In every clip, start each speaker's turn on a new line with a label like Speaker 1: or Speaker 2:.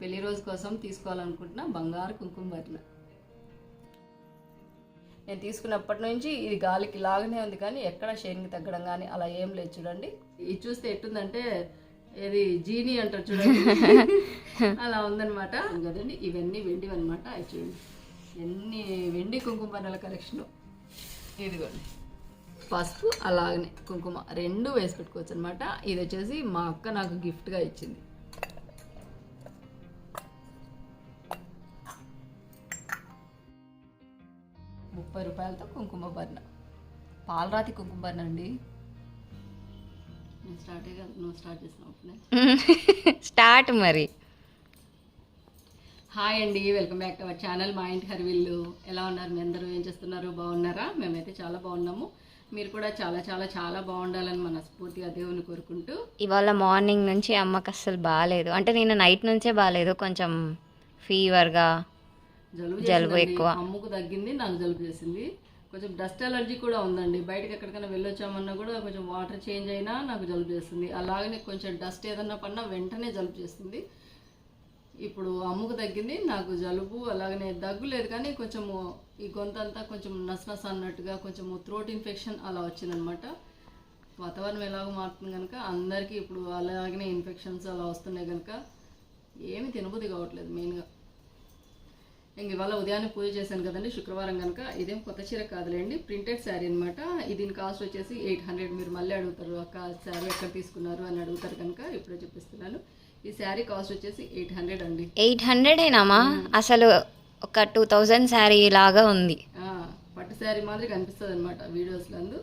Speaker 1: పెళ్ళి రోజు కోసం తీసుకోవాలనుకుంటున్నా బంగారు కుంకుమ భరణ నేను తీసుకున్నప్పటి నుంచి ఇది గాలికి లాగానే ఉంది కానీ ఎక్కడ షైనింగ్ తగ్గడం కానీ అలా ఏం లేదు చూడండి. ఇది చూస్తే ఎట్టుందంటే ఇది జీని అంటారు చూడండి. అలా ఉందన్నమాట. కదండి ఇవన్నీ వెండివి అనమాట అవి చూడండి. ఎన్ని వెండి కుంకుమ పన్నెల కలెక్షన్ ఇదిగోండి. పసుపు అలాగనే కుంకుమ రెండు వేసి పెట్టుకోవచ్చు అనమాట ఇది వచ్చేసి మా అక్క నాకు గిఫ్ట్గా ఇచ్చింది. ముప్పై రూపాయలతో కుంకుమ భరణ పాలరాతి కుంకుమ భరణ అండి. నేను స్టార్ట్ అయ్యా నువ్వు స్టార్ట్ చేసినావు అప్పుడే
Speaker 2: స్టార్ట్ మరి.
Speaker 1: హాయ్ అండి welcome back to our channel మా ఇంటి హరివిల్లు. ఎలా ఉన్నారు? మీ అందరూ ఏం చేస్తున్నారు? బాగున్నారా? మేమైతే చాలా బాగున్నాము. మీరు కూడా చాలా చాలా చాలా బాగుండాలని మనస్ఫూర్తిగా దేవుని కోరుకుంటూ.
Speaker 2: ఇవాళ మార్నింగ్ నుంచి అమ్మకి అస్సలు బాగాలేదు అంటే నేను నైట్ నుంచే బాగాలేదు కొంచెం ఫీవర్గా
Speaker 1: జలుబు.
Speaker 2: ఎక్కువ.
Speaker 1: అమ్ముకు తగ్గింది నాకు జలుబు చేసింది. కొంచెం డస్ట్ అలర్జీ కూడా ఉందండి. బయటకి ఎక్కడికైనా వెళ్ళొచ్చామన్నా కూడా కొంచెం వాటర్ చేంజ్ అయినా నాకు జలుబు చేస్తుంది. అలాగనే కొంచెం డస్ట్ ఏదన్నా పడినా వెంటనే జలుబు చేస్తుంది. ఇప్పుడు అమ్ముకు తగ్గింది నాకు జలుబు అలాగనే దగ్గు లేదు కానీ కొంచెము ఈ గొంతంతా కొంచెం నస్ నస్ అన్నట్టుగా కొంచెం థ్రోట్ ఇన్ఫెక్షన్ అలా వచ్చిందనమాట. వాతావరణం ఎలాగో మారుతుంది కనుక అందరికీ ఇప్పుడు అలాగనే ఇన్ఫెక్షన్స్ అలా వస్తున్నాయి కనుక ఏమి తినబుద్ధి కావట్లేదు మెయిన్గా ఇంక ఇవాళ ఉదయాన్నే పూజ చేశాను కదండి శుక్రవారం కనుక ఇదేం కొత్త చీర కాదులేండి ప్రింటెడ్ శారీ అనమాట దీని కాస్ట్ వచ్చేసి ఎయిట్ హండ్రెడ్. మీరు మళ్ళీ అడుగుతారు అక్క శారీ ఎక్కడ తీసుకున్నారు? అని అడుగుతారు కనుక ఇప్పుడే చూపిస్తున్నాను ఈ శారీ కాస్ట్ వచ్చేసి ఎయిట్ హండ్రెడ్ అండి.
Speaker 2: ఎయిట్ హండ్రెడ్ అయినామా అసలు ఒక టూ థౌజండ్ శారీ లాగా ఉంది.
Speaker 1: పట్టు శారీ మాదిరి కనిపిస్తుంది అనమాట వీడియోస్లో అందు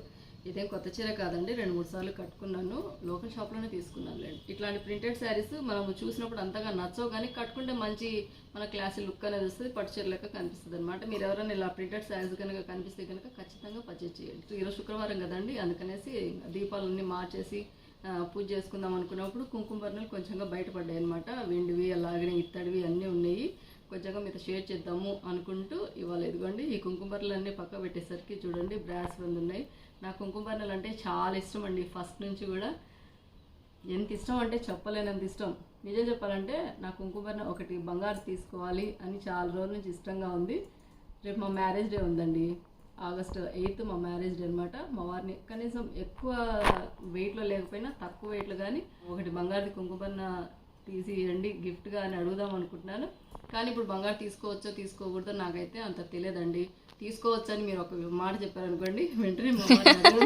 Speaker 1: ఇదేం కొత్త చీర కాదండి రెండు మూడు సార్లు కట్టుకున్నాను. లోకల్ షాప్లోనే తీసుకున్నాను లేండి ఇట్లాంటి ప్రింటెడ్ శారీస్ మనం చూసినప్పుడు అంతగా నచ్చవు కానీ కట్టుకుంటే మంచి మన క్లాసీ లుక్ అనేది వస్తుంది పట్టు చీర లెక్క కనిపిస్తుంది అనమాట మీరు ఎవరైనా ఇలా ప్రింటెడ్ శారీస్ కనుక కనిపిస్తే కనుక ఖచ్చితంగా పర్చేజ్ చేయండి. ఈరోజు శుక్రవారం కదండి అందుకనేసి దీపాలన్నీ మార్చేసి పూజ చేసుకుందాం అనుకున్నప్పుడు కుంకుమ బర్ణాలు కొంచెంగా బయటపడ్డాయి అనమాట వెండివి అలాగనే ఇత్తడివి అన్నీ ఉన్నాయి. కొంచెంగా మీతో షేర్ చేద్దాము అనుకుంటూ ఇవాళ ఇదిగోండి ఈ కుంకుమ బర్రెలు అన్నీ పక్క పెట్టేసరికి చూడండి బ్రాస్ బంద్ ఉన్నాయి. నాకు కుంకుమ బర్రెలు అంటే చాలా ఇష్టం అండి ఫస్ట్ నుంచి కూడా ఎంత ఇష్టం అంటే చెప్పలేనంత ఇష్టం. నిజం చెప్పాలంటే నా కుంకుమర్ణ ఒకటి బంగారు తీసుకోవాలి అని చాలా రోజుల నుంచి ఇష్టంగా ఉంది. రేపు మా మ్యారేజ్ డే ఉందండి. ఆగస్ట్ ఎయిత్ మా మ్యారేజ్ డే అనమాట మా వారిని కనీసం ఎక్కువ వెయిట్లో లేకపోయినా తక్కువ వెయిట్లో కానీ ఒకటి బంగారు కుంకుమపర్ణ తీసి ఇవ్వండి గిఫ్ట్గా అని అడుగుదాం అనుకుంటున్నాను. కానీ ఇప్పుడు బంగారు తీసుకోవచ్చో తీసుకోకూడదో నాకైతే అంత తెలియదండి. తీసుకోవచ్చు అని మీరు ఒక మాట చెప్పారనుకోండి వెంటనే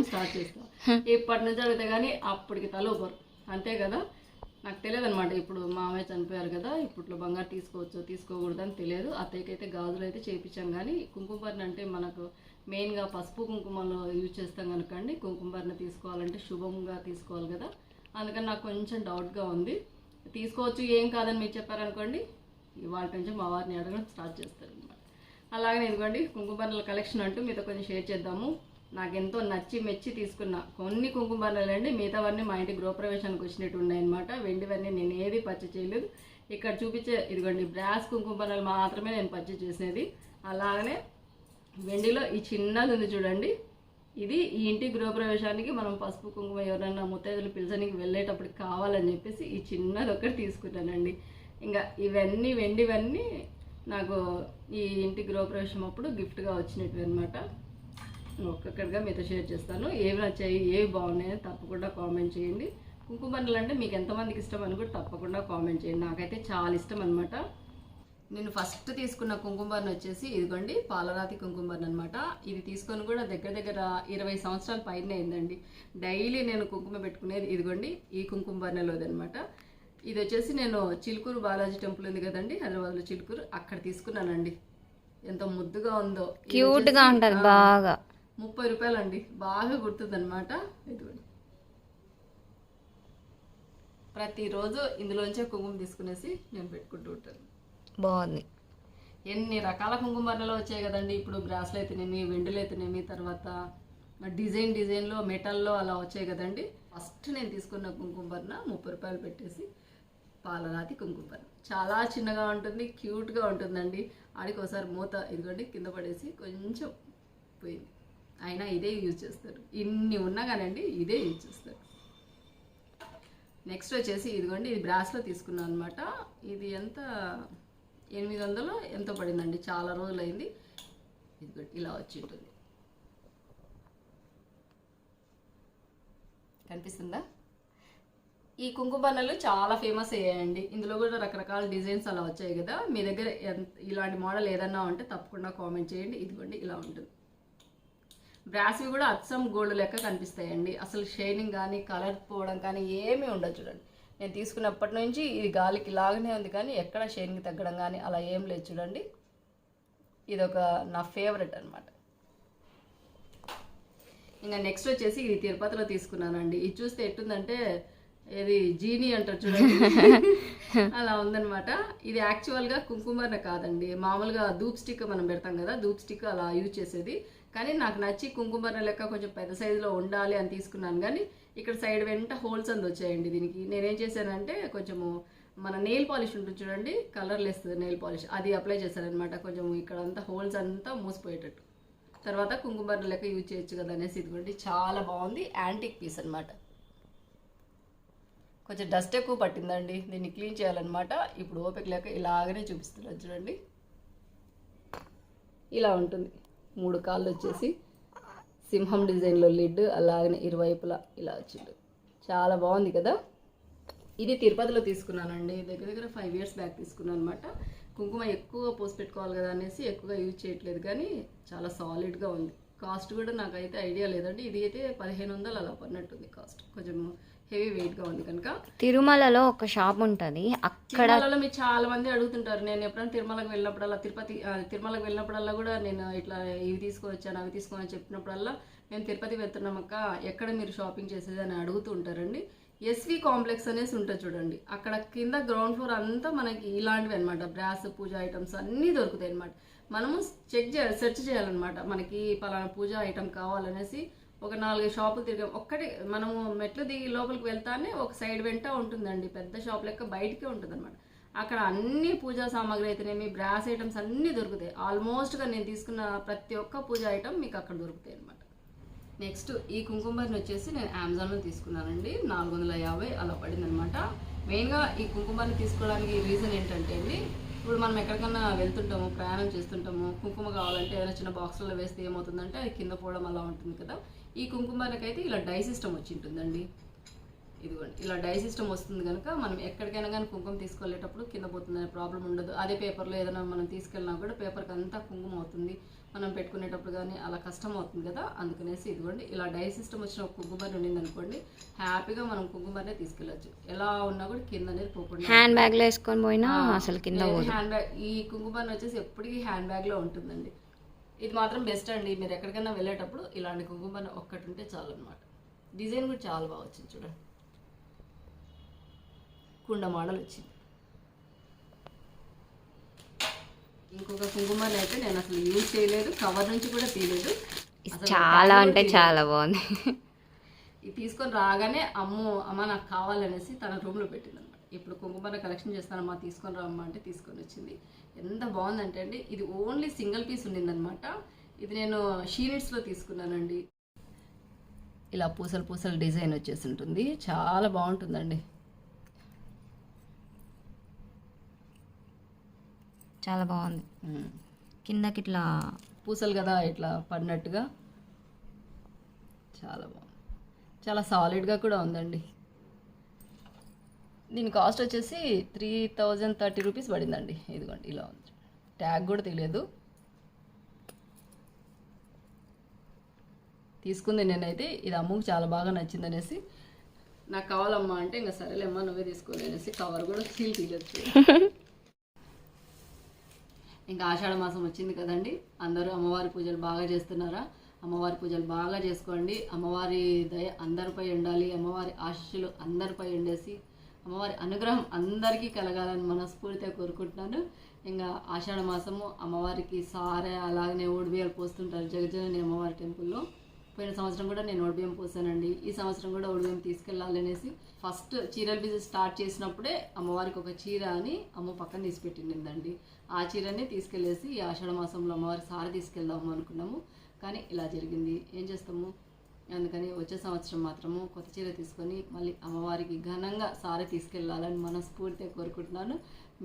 Speaker 1: స్టార్ట్ చేస్తాం. ఇప్పటి నుంచి అడిగితే కానీ అప్పటికి తల ఊపరు. అంతే కదా? నాకు తెలియదు అనమాట ఇప్పుడు మామయ్య చనిపోయారు కదా ఇప్పట్లో బంగారు తీసుకోవచ్చో తీసుకోకూడదు అని తెలియదు. అత్తయ్యకి అయితే గాజులు అయితే చేయించాం కానీ కుంకుమ భరణ అంటే మనకు మెయిన్గా పసుపు కుంకుమలో యూజ్ చేస్తాం కనుకండి కుంకుమ భరణ తీసుకోవాలంటే శుభంగా తీసుకోవాలి కదా? అందుకని నాకు కొంచెం డౌట్గా ఉంది. తీసుకోవచ్చు ఏం కాదని మీరు చెప్పారనుకోండి ఇవాళ నుంచి మా వారిని అడగడం స్టార్ట్ చేస్తారు అలాగనే ఇదిగోండి కుంకుమ కలెక్షన్ అంటూ మీతో కొంచెం షేర్ చేద్దాము. నాకు ఎంతో నచ్చి మెచ్చి తీసుకున్న కొన్ని కుంకుమ అండి మిగతావన్నీ మా ఇంటి గృహప్రవేశానికి వచ్చినట్టు ఉన్నాయన్నమాట. వెండివన్నీ నేను ఏది పర్చేజ్ చేయలేదు. ఇక్కడ చూపించే ఇదిగోండి బ్రాస్ కుంకుమ మాత్రమే నేను పచ్చి చేసినది. అలాగనే వెండిలో ఈ చిన్నది ఉంది చూడండి. ఇది ఈ ఇంటి గృహప్రవేశానికి మనం పసుపు కుంకుమ ఎవరైనా ముత్తైదులు పిలిచడానికి వెళ్ళేటప్పుడు కావాలని చెప్పేసి ఈ చిన్నది ఒకటి తీసుకున్నానండి. ఇంకా ఇవన్నీ వెండివన్నీ నాకు ఈ ఇంటి గృహప్రవేశం అప్పుడు గిఫ్ట్గా వచ్చినట్టు అనమాట ఒక్కొక్కటిగా మీతో షేర్ చేస్తాను. ఏవి నచ్చాయి ఏవి బాగున్నాయో తప్పకుండా కామెంట్ చేయండి. కుంకుమ అంటే మీకు ఎంతమందికి ఇష్టం అని కూడా తప్పకుండా కామెంట్ చేయండి. నాకైతే చాలా ఇష్టం అనమాట నేను ఫస్ట్ తీసుకున్న కుంకుమర్ని వచ్చేసి ఇదిగోండి పాలరాతి కుంకుమర్ని అనమాట ఇది తీసుకొని కూడా దగ్గర దగ్గర ఇరవై సంవత్సరాల పైన అయిందండి. డైలీ నేను కుంకుమ పెట్టుకునేది ఇదిగోండి ఈ కుంకుమర్నలోదనమాట ఇది వచ్చేసి నేను చిలుకూరు బాలాజీ టెంపుల్ ఉంది కదండి హైదరాబాద్లో చిలుకూరు. అక్కడ తీసుకున్నానండి. ఎంత ముద్దుగా ఉందో. ఇది
Speaker 2: క్యూట్గా
Speaker 1: వచ్చేసి,
Speaker 2: ఉంటది బాగా.
Speaker 1: ముప్పై రూపాయలు అండి బాగా గుర్తుందనమాట ఇదిగోండి. ప్రతిరోజు ఇందులోంచే కుంకుమ తీసుకునేసి నేను పెట్టుకుంటూ ఉంటాను.
Speaker 2: బాగుంది.
Speaker 1: ఎన్ని రకాల కుంకుమర్లలో వచ్చాయి కదండి. ఇప్పుడు బ్రాస్లు అయితేనేమి వెండులు అయితేనేమి తర్వాత డిజైన్ డిజైన్లో మెటల్లో అలా వచ్చాయి కదండి. ఫస్ట్ నేను తీసుకున్న కుంకుమర్న ముప్పై రూపాయలు పెట్టేసి పాలరాతి కుంకుమర్న చాలా చిన్నగా ఉంటుంది క్యూట్గా ఉంటుందండి. ఆడికి ఒకసారి మూత ఇదిగోండి కింద పడేసి కొంచెం పోయింది. అయినా ఇదే యూజ్ చేస్తారు. ఇన్ని ఉన్నా కానండి ఇదే యూజ్ చేస్తారు. నెక్స్ట్ వచ్చేసి ఇదిగోండి ఇది బ్రాస్లో తీసుకున్నాను అనమాట ఇది ఎంత? ఎనిమిది వందలు ఎంతో పడిందండి. చాలా రోజులైంది. ఇదిగోండి ఇలా వచ్చి ఉంటుంది. కనిపిస్తుందా? ఈ కుంకుమ చాలా ఫేమస్ అయ్యాయండి. ఇందులో కూడా రకరకాల డిజైన్స్ అలా వచ్చాయి కదా. మీ దగ్గర ఎంత- ఇలాంటి మోడల్ ఏదన్నా ఉంటే తప్పకుండా కామెంట్ చేయండి. ఇదిగోండి ఇలా ఉంటుంది. బ్రాస్వి కూడా అచ్చం గోల్డ్ లెక్క కనిపిస్తాయండి. అసలు షైనింగ్ కానీ కలర్ పోవడం కానీ ఏమీ ఉండదు చూడండి. నేను తీసుకున్నప్పటి నుంచి ఇది గాలికి లాగానే ఉంది కానీ ఎక్కడ షైనింగ్ తగ్గడం కానీ అలా ఏం లేదు చూడండి. ఇది ఒక నా ఫేవరెట్ అనమాట ఇంకా నెక్స్ట్ వచ్చేసి ఇది తిరుపతిలో తీసుకున్నానండి. ఇది చూస్తే ఎట్టుందంటే ఇది జీనీ అంటారు చూడండి. అలా ఉందన్నమాట. ఇది యాక్చువల్గా కుంకుమర్ణ కాదండి. మామూలుగా ధూప్ స్టిక్ మనం పెడతాం కదా ధూప్ స్టిక్ అలా యూజ్ చేసేది. కానీ నాకు నచ్చి కుంకుమర్ణ లెక్క కొంచెం పెద్ద సైజులో ఉండాలి అని తీసుకున్నాను. కానీ ఇక్కడ సైడ్ వెంట హోల్స్ అందు వచ్చాయండి దీనికి. నేనేం చేశానంటే కొంచెము మన నెయిల్ పాలిష్ ఉంటుంది చూడండి కలర్ లేస్తుంది నెయిల్ పాలిష్ అది అప్లై చేశానమాట కొంచెం ఇక్కడ అంతా హోల్స్ అంతా మూసిపోయేటట్టు. తర్వాత కుంకుమర్ణ లెక్క యూజ్ చేయొచ్చు కదా అనేసి ఇదిగోండి చాలా బాగుంది. యాంటిక్ పీస్ అన్నమాట. కొంచెం డస్ట్ ఎక్కువ పట్టిందండి. దీన్ని క్లీన్ చేయాలన్నమాట. ఇప్పుడు ఓపిక లేక ఇలాగనే చూపిస్తున్నాను చూడండి. ఇలా ఉంటుంది. మూడు కాళ్ళు వచ్చేసి సింహం డిజైన్లో లిడ్ అలాగనే ఇరువైపులా ఇలా వచ్చింది. చాలా బాగుంది కదా? ఇది తిరుపతిలో తీసుకున్నానండి. దగ్గర దగ్గర ఫైవ్ ఇయర్స్ బ్యాక్ తీసుకున్నాను అనమాట కుంకుమ ఎక్కువ పోసి పెట్టుకోవాలి కదా అనేసి ఎక్కువగా యూజ్ చేయట్లేదు కానీ చాలా సాలిడ్గా ఉంది. కాస్ట్ కూడా నాకైతే ఐడియా లేదండి. ఇది అయితే పదిహేను వందలు అలా పడినట్టుంది కాస్ట్ కొంచెం హెవీ వెయిట్గా ఉంది కనుక.
Speaker 2: తిరుమలలో ఒక షాప్ ఉంటుంది. అక్కడ
Speaker 1: తిరుమలలో మీరు చాలా మంది అడుగుతుంటారు. నేను ఎప్పుడైనా తిరుమలకు వెళ్ళినప్పుడల్లా తిరుపతి తిరుమలకు వెళ్ళినప్పుడల్లా కూడా నేను ఇట్లా ఇవి తీసుకొచ్చాను అవి తీసుకొని చెప్పినప్పుడల్లా మేము తిరుపతి వెళ్తున్నాం అక్క. ఎక్కడ మీరు షాపింగ్ చేసేది అని అడుగుతూ ఉంటారండి. ఎస్వి కాంప్లెక్స్ అనేసి ఉంటుంది చూడండి. అక్కడ కింద గ్రౌండ్ ఫ్లోర్ అంతా మనకి ఇలాంటివి అనమాట బ్రాస్ పూజ ఐటమ్స్ అన్నీ దొరుకుతాయి అనమాట మనము చెక్ చేయాలి సెర్చ్ చేయాలన్నమాట. మనకి పలానా పూజ ఐటమ్ కావాలనేసి ఒక నాలుగు షాపులు తిరిగాం. ఒక్కటి మనము మెట్లు దిగి లోపలికి వెళ్తానే ఒక సైడ్ వెంట ఉంటుందండి. పెద్ద షాప్ లెక్క బయటికే ఉంటుంది అనమాట అక్కడ అన్ని పూజా సామాగ్రి అయితేనేమి బ్రాస్ ఐటమ్స్ అన్నీ దొరుకుతాయి. ఆల్మోస్ట్గా నేను తీసుకున్న ప్రతి ఒక్క పూజ ఐటమ్ మీకు అక్కడ దొరుకుతాయి అనమాట నెక్స్ట్ ఈ కుంకుమర్ని వచ్చేసి నేను అమెజాన్లో తీసుకున్నానండి. నాలుగు వందల యాభై అలా పడిందనమాట మెయిన్గా ఈ కుంకుమర్ని తీసుకోవడానికి రీజన్ ఏంటంటే అండి ఇప్పుడు మనం ఎక్కడికన్నా వెళ్తుంటాము ప్రయాణం చేస్తుంటాము కుంకుమ కావాలంటే ఏదైనా చిన్న బాక్సుల్లో వేస్తే ఏమవుతుందంటే అది కింద పోవడం అలా ఉంటుంది కదా. ఈ కుంకుమర్నికైతే ఇలా డై సిస్టమ్ వచ్చి ఉంటుందండి ఇదిగోండి ఇలా డై సిస్టమ్ వస్తుంది కనుక మనం ఎక్కడికైనా కానీ కుంకుమ తీసుకెళ్ళేటప్పుడు కింద పోతుందనే ప్రాబ్లం ఉండదు. అదే పేపర్లో ఏదైనా మనం తీసుకెళ్ళినా కూడా పేపర్కి అంతా కుంకుమ అవుతుంది. మనం పెట్టుకునేటప్పుడు కానీ అలా కష్టం అవుతుంది కదా అందుకనేసి ఇదిగోండి ఇలా డై సిస్టమ్ వచ్చిన ఒక కుంకుమరి ఉండింది అనుకోండి హ్యాపీగా మనం కుంకుమరినే తీసుకెళ్ళచ్చు. ఎలా ఉన్నా కూడా కింద అనేది పోకుండా
Speaker 2: హ్యాండ్ బ్యాగ్లో వేసుకొని పోయినా అసలు కింద
Speaker 1: హ్యాండ్ బ్యాగ్ ఈ కుంకుమని వచ్చేసి ఎప్పటికీ హ్యాండ్ బ్యాగ్లో ఉంటుందండి. ఇది మాత్రం బెస్ట్ అండి. మీరు ఎక్కడికైనా వెళ్ళేటప్పుడు ఇలాంటి కుంకుమని ఒక్కటి ఉంటే చాలు అనమాట డిజైన్ కూడా చాలా బాగా వచ్చింది చూడండి. కుండ మోడల్ వచ్చింది. ఇంకొక కుంకుమని అయితే నేను అసలు యూజ్ చేయలేదు. కవర్ నుంచి కూడా తీయలేదు.
Speaker 2: చాలా అంటే చాలా బాగుంది.
Speaker 1: ఇది తీసుకొని రాగానే అమ్ము అమ్మ నాకు కావాలనేసి తన రూమ్లో పెట్టింది అనమాట ఇప్పుడు కుంకుమన్న కలెక్షన్ చేస్తానమ్మా తీసుకొని రామ్మా అంటే తీసుకొని వచ్చింది. ఎంత బాగుందంటే అండి ఇది ఓన్లీ సింగిల్ పీస్ ఉండిందనమాట ఇది నేను షీనిట్స్లో తీసుకున్నానండి. ఇలా పూసలు పూసలు డిజైన్ వచ్చేసి ఉంటుంది. చాలా బాగుంటుందండి.
Speaker 2: చాలా బాగుంది. కిందకి ఇట్లా
Speaker 1: పూసలు కదా ఇట్లా పడినట్టుగా. చాలా బాగుంది. చాలా సాలిడ్గా కూడా ఉందండి. దీని కాస్ట్ వచ్చేసి త్రీ థౌజండ్ థర్టీ రూపీస్ పడిందండి. ఇదిగోండి ఇలా ఉంది. ట్యాగ్ కూడా తెలియదు. తీసుకుంది నేనైతే. ఇది అమ్మకు చాలా బాగా నచ్చిందనేసి నాకు కావాలమ్మా అంటే ఇంకా సరేలేమ్మా నువ్వే తీసుకోవాలి అనేసి కవర్ కూడా సీల్ తీయచ్చు. ఇంకా ఆషాఢ మాసం వచ్చింది కదండి. అందరూ అమ్మవారి పూజలు బాగా చేస్తున్నారా? అమ్మవారి పూజలు బాగా చేసుకోండి. అమ్మవారి దయ అందరిపై ఉండాలి. అమ్మవారి ఆశీస్సులు అందరిపై ఉండేసి అమ్మవారి అనుగ్రహం అందరికీ కలగాలని మనస్ఫూర్తిగా కోరుకుంటున్నాను. ఇంకా ఆషాఢ మాసము అమ్మవారికి సారే అలాగనే ఓడిబియ్యాలు పోస్తుంటారు. జగజనని అమ్మవారి టెంపుల్లో. పోయిన సంవత్సరం కూడా నేను ఓడిబియ్యం పోసానండి. ఈ సంవత్సరం కూడా ఓడిబియ్యం తీసుకెళ్ళాలి అనేసి ఫస్ట్ చీరల బిజినెస్ స్టార్ట్ చేసినప్పుడే అమ్మవారికి ఒక చీర అని అమ్మ పక్కన తీసిపెట్టిందండి ఆ చీరని తీసుకెళ్ళేసి ఈ ఆషాఢ మాసంలో అమ్మవారి సారి తీసుకెళ్దాము అనుకున్నాము. కానీ ఇలా జరిగింది. ఏం చేస్తాము? అందుకని వచ్చే సంవత్సరం మాత్రము కొత్త చీర తీసుకొని మళ్ళీ అమ్మవారికి ఘనంగా సారి తీసుకెళ్ళాలని మనస్ఫూర్తిగా కోరుకుంటున్నాను.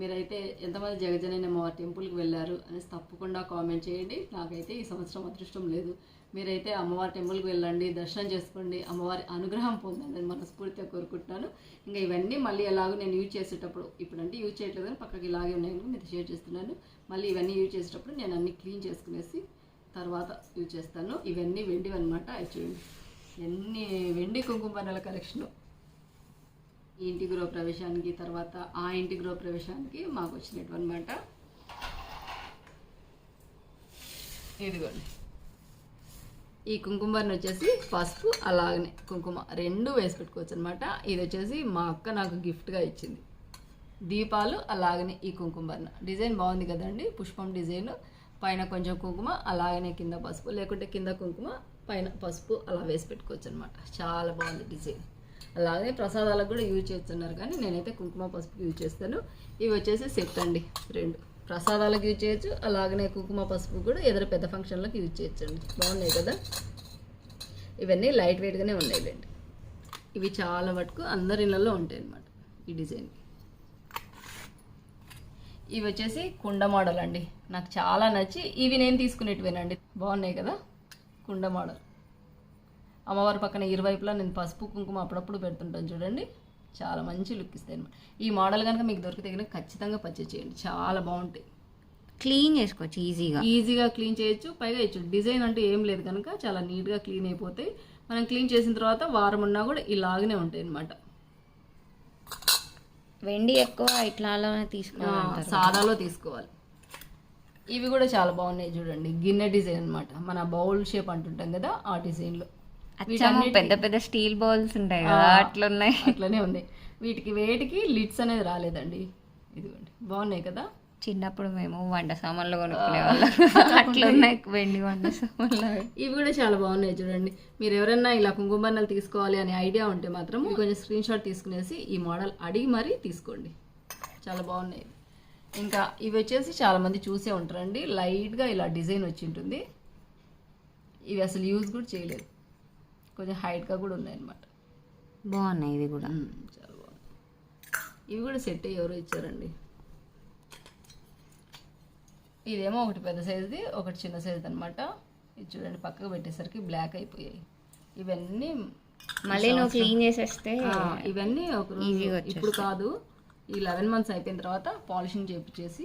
Speaker 1: మీరైతే ఎంతమంది జగజనని అమ్మవారి టెంపుల్కి వెళ్ళారు అనేసి తప్పకుండా కామెంట్ చేయండి. నాకైతే ఈ సంవత్సరం అదృష్టం లేదు. మీరైతే అమ్మవారి టెంపుల్కి వెళ్ళండి దర్శనం చేసుకోండి అమ్మవారి అనుగ్రహం పొందండి అని మనస్ఫూర్తిగా కోరుకుంటున్నాను. ఇంకా ఇవన్నీ మళ్ళీ ఎలాగో నేను యూజ్ చేసేటప్పుడు ఇప్పుడంటే యూజ్ చేయట్లేదు కానీ పక్కకి ఇలాగే ఉన్నాయి మీతో షేర్ చేస్తున్నాను. మళ్ళీ ఇవన్నీ యూజ్ చేసేటప్పుడు నేను అన్ని క్లీన్ చేసుకునేసి తర్వాత యూజ్ చేస్తాను. ఇవన్నీ వెండివి అనమాట అవి చూడండి. ఎన్ని వెండి కుంకుమ బన్నెల కలెక్షను ఈ ఇంటి గృహ ప్రవేశానికి తర్వాత ఆ ఇంటి గృహ ప్రవేశానికి మాకు వచ్చినట్టు అనమాట ఇదిగోండి. ఈ కుంకుమని వచ్చేసి పసుపు అలాగనే కుంకుమ రెండు వేసి పెట్టుకోవచ్చు అనమాట ఇది వచ్చేసి మా అక్క నాకు గిఫ్ట్గా ఇచ్చింది. దీపాలు అలాగనే ఈ కుంకుమర్ణ డిజైన్ బాగుంది కదండి. పుష్పం డిజైన్. పైన కొంచెం కుంకుమ అలాగనే కింద పసుపు లేకుంటే కింద కుంకుమ పైన పసుపు అలా వేసి పెట్టుకోవచ్చు అనమాట చాలా బాగుంది డిజైన్. అలాగే ప్రసాదాలకు కూడా యూజ్ చేస్తున్నారు కానీ నేనైతే కుంకుమ పసుపు యూజ్ చేస్తాను. ఇవి వచ్చేసి సెట్ అండి రెండు. ప్రసాదాలకు యూజ్ చేయొచ్చు అలాగనే కుంకుమ పసుపు కూడా ఏదైనా పెద్ద ఫంక్షన్లకు యూజ్ చేయొచ్చండి. బాగున్నాయి కదా? ఇవన్నీ లైట్ వెయిట్గానే ఉన్నాయిలేండి ఇవి చాలా మటుకు అందరి ఇళ్ళల్లో ఉంటాయి అన్నమాట ఈ డిజైన్ ఇవి వచ్చేసి కుండ మోడల్ అండి. నాకు చాలా నచ్చి ఇవి నేను తీసుకునేటివేనండి. బాగున్నాయి కదా? కుండ మోడల్. అమ్మవారి పక్కన ఇరువైపులా నేను పసుపు కుంకుమ అప్పుడప్పుడు పెడుతుంటాను చూడండి. చాలా మంచి లుక్ ఇస్తాయి అనమాట ఈ మోడల్ కనుక మీకు దొరికితే కనుక ఖచ్చితంగా పర్చేజ్ చేయండి. చాలా బాగుంటాయి.
Speaker 2: క్లీన్ చేసుకోవచ్చు ఈజీగా.
Speaker 1: ఈజీగా క్లీన్ చేయొచ్చు. పైగా ఇచ్చు డిజైన్ అంటే ఏం లేదు కనుక చాలా నీట్గా క్లీన్ అయిపోతాయి. మనం క్లీన్ చేసిన తర్వాత వారం ఉన్నా కూడా ఇలాగనే ఉంటాయి అనమాట
Speaker 2: వెండి ఎక్కువ ఇట్లానే తీసుకోవాలి
Speaker 1: సాదాలో తీసుకోవాలి. ఇవి కూడా చాలా బాగున్నాయి చూడండి. గిన్నె డిజైన్ అన్నమాట. మన బౌల్ షేప్ అంటుంటాం కదా ఆ డిజైన్లో.
Speaker 2: పెద్ద పెద్ద స్టీల్ బౌల్స్ ఉంటాయి కదా అట్లున్నాయి.
Speaker 1: అట్లనే ఉన్నాయి. వీటికి వేటికి లిడ్స్ అనేది రాలేదండి. ఇదిగోండి. బాగున్నాయి కదా?
Speaker 2: చిన్నప్పుడు మేము వంట సామాన్లు కొనుక్కునే వాళ్ళం. అట్లున్నాయి వెండి వంట సామాన్లు.
Speaker 1: ఇవి కూడా చాలా బాగున్నాయి చూడండి. మీరు ఎవరైనా ఇలా కుంకుమన్నలు తీసుకోవాలి అనే ఐడియా ఉంటే మాత్రం కొంచెం స్క్రీన్ షాట్ తీసుకునేసి ఈ మోడల్ అడిగి మరీ తీసుకోండి. చాలా బాగున్నాయి. ఇంకా ఇవి వచ్చేసి చాలా మంది చూసే ఉంటారండి. లైట్గా ఇలా డిజైన్ వచ్చి ఉంటుంది. ఇవి అసలు యూజ్ కూడా చేయలేదు. కొంచెం హైట్గా కూడా ఉన్నాయి అన్నమాట
Speaker 2: బాగున్నాయి ఇవి కూడా.
Speaker 1: చాలా బాగుంది ఇవి కూడా సెట్ అయ్యి ఎవరో ఇచ్చారండి? ఇదేమో ఒకటి పెద్ద సైజుది ఒకటి చిన్న సైజుది అనమాట ఇది చూడండి పక్కకు పెట్టేసరికి బ్లాక్ అయిపోయాయి. ఇవన్నీ
Speaker 2: మళ్ళీ నువ్వు క్లీన్ చేసేస్తే
Speaker 1: ఇవన్నీ ఒక ఇప్పుడు కాదు ఈ లెవెన్ మంత్స్ అయిపోయిన తర్వాత పాలిషింగ్ చేపించేసి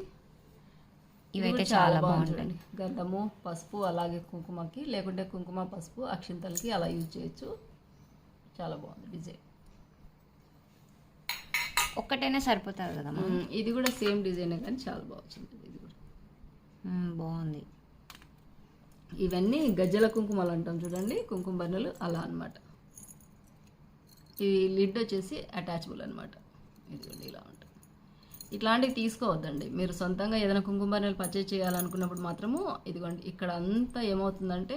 Speaker 2: ఇవైతే చాలా
Speaker 1: చూడండి గంధము పసుపు అలాగే కుంకుమకి లేకుంటే కుంకుమ పసుపు అక్షింతలకి అలా యూజ్ చేయొచ్చు. చాలా బాగుంది డిజైన్.
Speaker 2: ఒక్కటైనా సరిపోతుంది
Speaker 1: మ్మ్. ఇది కూడా సేమ్ డిజైన్ కానీ చాలా బాగా వచ్చింది. ఇది
Speaker 2: బాగుంది.
Speaker 1: ఇవన్నీ గజ్జల కుంకుమలు అంటాం చూడండి కుంకుమ బర్ణలు అలా అన్నమాట. ఈ లిడ్ వచ్చేసి అటాచబుల్ అనమాట ఇదిగోండి ఇలా ఉంటుంది. ఇట్లాంటివి తీసుకోవద్దండి. మీరు సొంతంగా ఏదైనా కుంకుమ బన్నెలు పర్చేజ్ చేయాలనుకున్నప్పుడు మాత్రము ఇదిగోండి ఇక్కడ అంతా ఏమవుతుందంటే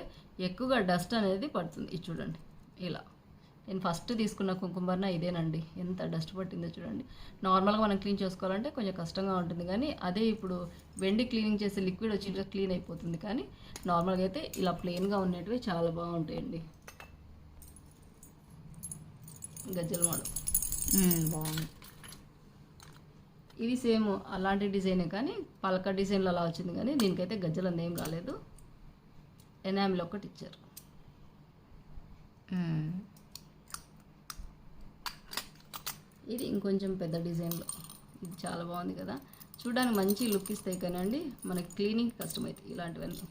Speaker 1: ఎక్కువగా డస్ట్ అనేది పడుతుంది. ఇది చూడండి ఇలా. నేను ఫస్ట్ తీసుకున్న కుంకుమ బర్ణ ఇదేనండి. ఎంత డస్ట్ పట్టిందో చూడండి. నార్మల్గా మనం క్లీన్ చేసుకోవాలంటే కొంచెం కష్టంగా ఉంటుంది కానీ అదే ఇప్పుడు వెండి క్లీనింగ్ చేసే లిక్విడ్ వచ్చి క్లీన్ అయిపోతుంది కానీ నార్మల్గా అయితే ఇలా ప్లెయిన్గా ఉన్నటివి చాలా బాగుంటాయండి. గజ్జల
Speaker 2: మ్మ్, బాగుంది.
Speaker 1: ఇది సేమ్ అలాంటి డిజైనే కానీ పలక డిజైన్లో అలా వచ్చింది కానీ దీనికైతే గజ్జల ఏం రాలేదు ఎనామిల్ ఒకటి ఇచ్చారు
Speaker 2: మ్మ్.
Speaker 1: ఇది ఇంకొంచెం పెద్ద డిజైన్లో ఇది చాలా బాగుంది కదా. చూడడానికి మంచి లుక్ ఇస్తాయి కానండి మనకి క్లీనింగ్ కష్టమవుతాయి ఇలాంటివన్నీ.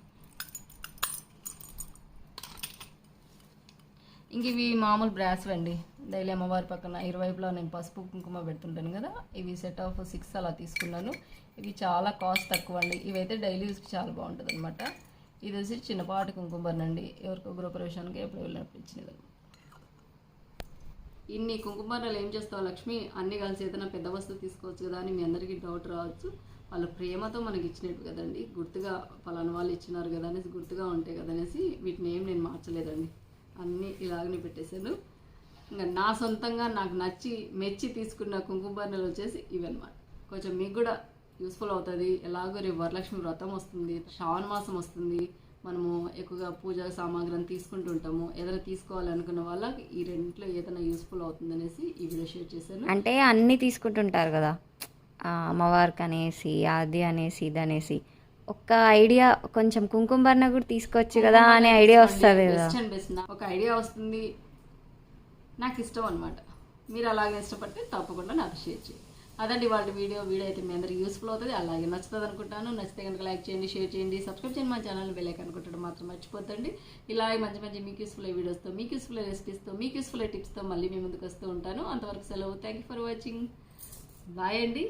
Speaker 1: ఇంక ఇవి మామూలు బ్రాస్లు అండి. డైలీ అమ్మవారి పక్కన ఇరువైపులో నేను పసుపు కుంకుమ పెడుతుంటాను కదా. ఇవి సెట్ ఆఫ్ సిక్స్ అలా తీసుకున్నాను. ఇవి చాలా కాస్ట్ తక్కువ అండి. ఇవైతే డైలీ యూస్కి చాలా బాగుంటుంది అనమాట ఇది వచ్చి చిన్నపాటి కుంకుమ అండి ఎవరికో గృహప్రవేశానికి ఎప్పుడు వెళ్ళినప్పుడు ఇచ్చినది ఇన్ని కుంకుమర్ణాలు ఏం చేస్తావు లక్ష్మి? అన్ని కలిసి ఏదైనా పెద్ద వస్తువు తీసుకోవచ్చు కదా అని మీ అందరికీ డౌట్ రావచ్చు. వాళ్ళ ప్రేమతో మనకి ఇచ్చినట్టు కదండి. గుర్తుగా పలానా వాళ్ళు ఇచ్చినారు కదా అనేసి గుర్తుగా ఉంటాయి కదా అనేసి వీటిని ఏం నేను మార్చలేదండి. అన్నీ ఇలాగనే పెట్టేశాను. ఇంకా నా సొంతంగా నాకు నచ్చి మెచ్చి తీసుకున్న కుంకుమర్ణలు వచ్చేసి ఇవన్నమాట. కొంచెం మీకు కూడా యూస్ఫుల్ అవుతుంది. ఎలాగో రేపు వరలక్ష్మి వ్రతం వస్తుంది శ్రావణ మాసం వస్తుంది. మనము ఎక్కువగా పూజ సామాగ్రిని తీసుకుంటూ ఉంటాము. ఏదైనా తీసుకోవాలనుకున్న వాళ్ళకి ఈ రెండిట్లో ఏదైనా యూస్ఫుల్ అవుతుందనేసి ఈ వీడియో షేర్ చేశాను.
Speaker 2: అంటే అన్నీ తీసుకుంటుంటారు కదా. అమ్మవారికి అనేసి అది అనేసి ఇది అనేసి. ఒక్క ఐడియా కొంచెం కుంకుమ భరణ కూడా తీసుకోవచ్చు కదా అనే ఐడియా వస్తుంది కదా.
Speaker 1: ఒక ఐడియా వస్తుంది. నాకు ఇష్టం అనమాట మీరు అలాగే ఇష్టపడితే తప్పకుండా నాకు షేర్ చేయండి. అదండి వాళ్ళ వీడియో. వీడియో అయితే మీ అందరికి యూస్ఫుల్ అవుతుంది. అలాగే నచ్చుతుంది అనుకుంటాను. నచ్చితే కనుక లైక్ చేయండి షేర్ చేయండి సబ్స్క్రైబ్ చేయండి మా ఛానల్ బెల్లైక్ అనుకుంటాడు మాత్రం మర్చిపోతండి ఇలాగే మంచి మంచి మీకు యూస్ఫుల్ వీడియోస్తో మీకు యూస్ఫుల్ రెసిపీస్తో మీకు యూస్ఫుల్ టిప్స్తో మళ్ళీ మీ ముందుకు వస్తూ ఉంటాను. అంతవరకు సెలవు. Thank you for watching bye అండి.